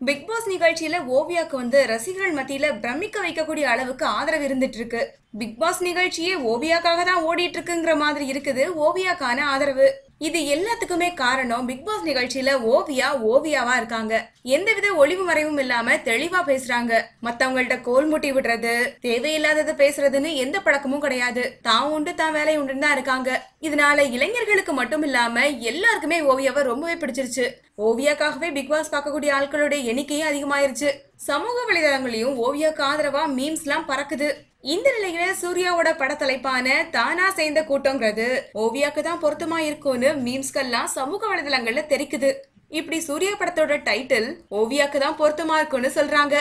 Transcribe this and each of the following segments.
Big pass நிகழ்ச்சியில ஓவியாக்கு வந்து ரசிகர்கள் மத்தியில பிரமிக்க வைக்கக்கூடிய அளவுக்கு ஆதரவு இருந்துட்டு இருக்கு பிக் பாஸ் நிகழ்ச்சியே ஓவியாக்காக தான் ஓடிட்டு இருக்குங்கிற மாதிரி இருக்குது. ஓவியாக்கான ஆதரவு. இது எல்லாத்துக்குமே காரணம் பிக் பாஸ் நிகழ்ச்சியில ஓவியா ஓவியாவா இருக்காங்க. எந்தவித ஒளிவு மறைவும் இல்லாம தெளிவா பேசுறாங்க. மத்தவங்கள்ட்ட கோல் முட்டி விடுறது தேவையில்லாதது பேசுறதுன்னு எந்த பழக்கமும் கிடையாது. தான் உண்டு தான் வேலை உண்டுன்னு தான் இருக்காங்க. இதனால இளைஞர்களுக்கு மட்டும் இல்லாம எல்லாருக்குமே ஓவியாவை ரொம்பவே பிடிச்சிருச்சு. ஓவியாக்காகவே பிக் பாஸ் பார்க்கக்கூடிய ஆட்களுடைய எண்ணிக்கையும் அதிகமாயிருச்சு. சமூக வலைதளங்களையும் ஓவியாக்கு ஆதரவா மீம்ஸ் எல்லாம் பறக்குது. இந்த நிலையில சூர்யாவோட படத்தலைப்பான தானா சேர்ந்த கூட்டங்கிறது ஓவியாக்கு தான் பொருத்தமா இருக்கும்னு மீம்ஸ்கெல்லாம் சமூக வலைதளங்கள்ல தெரிக்குது. இப்படி சூர்யா படத்தோட டைட்டில் ஓவியாக்கு தான் பொருத்தமா இருக்கும்னு சொல்றாங்க.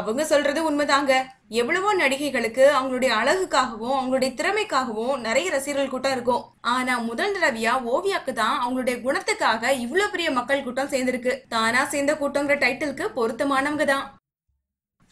அவங்க சொல்றது உண்மைதாங்க. எவ்வளவோ நடிகைகளுக்கு அவங்களுடைய அழகுக்காகவும் அவங்களுடைய திறமைக்காகவும் நிறைய ரசிகர்கள் கூட்டம் இருக்கும். ஆனா முதல் தடவையா ஓவியாக்கு தான் அவங்களுடைய குணத்துக்காக இவ்வளவு பெரிய மக்கள் கூட்டம் சேர்ந்திருக்கு. தானா சேர்ந்த கூட்டங்கிற டைட்டிலுக்கு பொருத்தமானவங்க தான்.